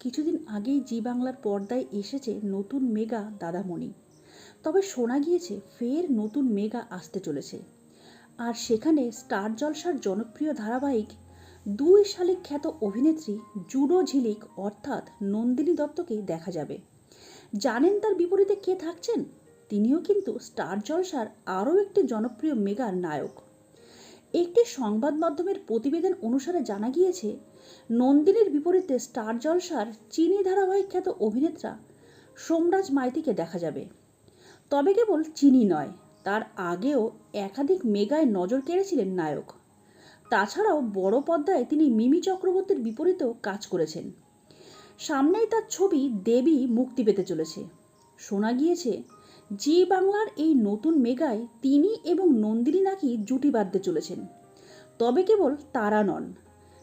কিছুদিন আগেই জি বাংলার পর্দায় এসেছে নতুন মেগা দাদামণি। তবে শোনা গিয়েছে ফের নতুন মেগা আসতে চলেছে। আর সেখানে স্টার জলসার জনপ্রিয় ধারাবাহিক দুই শালিক খ্যাত অভিনেত্রী জুডো ঝিলিক অর্থাৎ নন্দিনী দত্তকে দেখা যাবে। জানেন তার বিপরীতে কে থাকছেন? তিনিও কিন্তু স্টার জলসার আরও একটি জনপ্রিয় মেগার নায়ক। একটি সংবাদ মাধ্যমের প্রতিবেদন অনুসারে জানা গিয়েছে, নন্দিনীর বিপরীতে স্টার জলসার চিনি ধারাবাহিক খ্যাত অভিনেত্রা সোমরাজ মাইতিকে দেখা যাবে। তবে কেবল চিনি নয়, তার আগেও একাধিক মেগায় নজর কেড়েছিলেন নায়ক। তাছাড়াও বড় পর্দায় তিনি মিমি চক্রবর্তীর বিপরীতেও কাজ করেছেন। সামনেই তার ছবি দেবী মুক্তি পেতে চলেছে। শোনা গিয়েছে জি বাংলার এই নতুন মেগায় তিনি এবং নন্দিনী নাকি জুটি বাঁধতে চলেছেন। তবে কেবল তারা নন।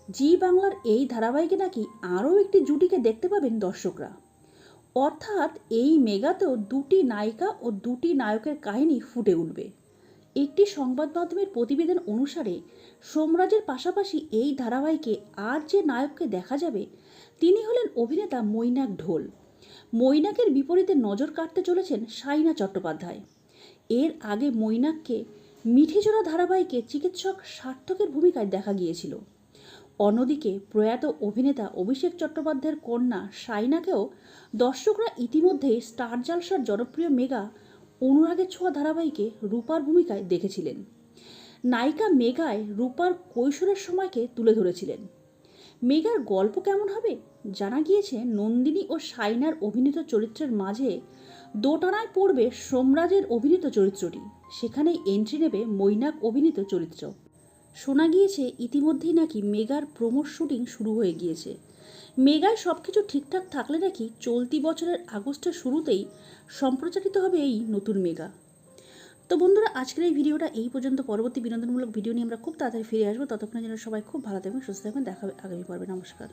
জি বাংলার এই ধারাবাহিকে নাকি আরও একটি জুটিকে দেখতে পাবেন দর্শকরা। অর্থাৎ এই মেগাতেও দুটি নায়িকা ও দুটি নায়কের কাহিনী ফুটে উঠবে। একটি সংবাদ মাধ্যমের প্রতিবেদন অনুসারে সোমরাজের পাশাপাশি এই ধারাবাহিকে আর যে নায়ককে দেখা যাবে, তিনি হলেন অভিনেতা মৈনাক ঢোল। মৈনাকের বিপরীতে নজর কাটতে চলেছেন সাইনা চট্টোপাধ্যায়। এর আগে মৈনাককে মিঠিজোড়া ধারাবাহিকে চিকিৎসক সার্থকের ভূমিকায় দেখা গিয়েছিল। অন্যদিকে প্রয়াত অভিনেতা অভিষেক চট্টোপাধ্যায়ের কন্যা সাইনাকেও দর্শকরা ইতিমধ্যেই স্টার জালসার জনপ্রিয় মেগা অনুরাগের ছোঁয়া ধারাবাহিকে রূপার ভূমিকায় দেখেছিলেন। নায়িকা মেগায় রূপার কৈশোরের সময়কে তুলে ধরেছিলেন। মেগার গল্প কেমন হবে? জানা গিয়েছে, নন্দিনী ও সাইনার অভিনীত চরিত্রের মাঝে দোটানায় পড়বে সোমরাজের অভিনীত চরিত্রটি। সেখানেই এন্ট্রি নেবে মৈনাক অভিনীত চরিত্র। শোনা গিয়েছে, ইতিমধ্যেই নাকি মেগার প্রোমোর শুটিং শুরু হয়ে গিয়েছে। মেগায় সব কিছু ঠিকঠাক থাকলে নাকি চলতি বছরের আগস্টের শুরুতেই সম্প্রচারিত হবে এই নতুন মেগা। তো বন্ধুরা, আজকের এই ভিডিওটা এই পর্যন্ত। পরবর্তী বিনোদনমূলক ভিডিও নিয়ে আমরা খুব তাড়াতাড়ি ফিরে আসব। ততক্ষণের জন্য সবাই খুব ভালো থাকবেন, সুস্থ থাকবেন। দেখা হবে আগামী পর্বে। নমস্কার।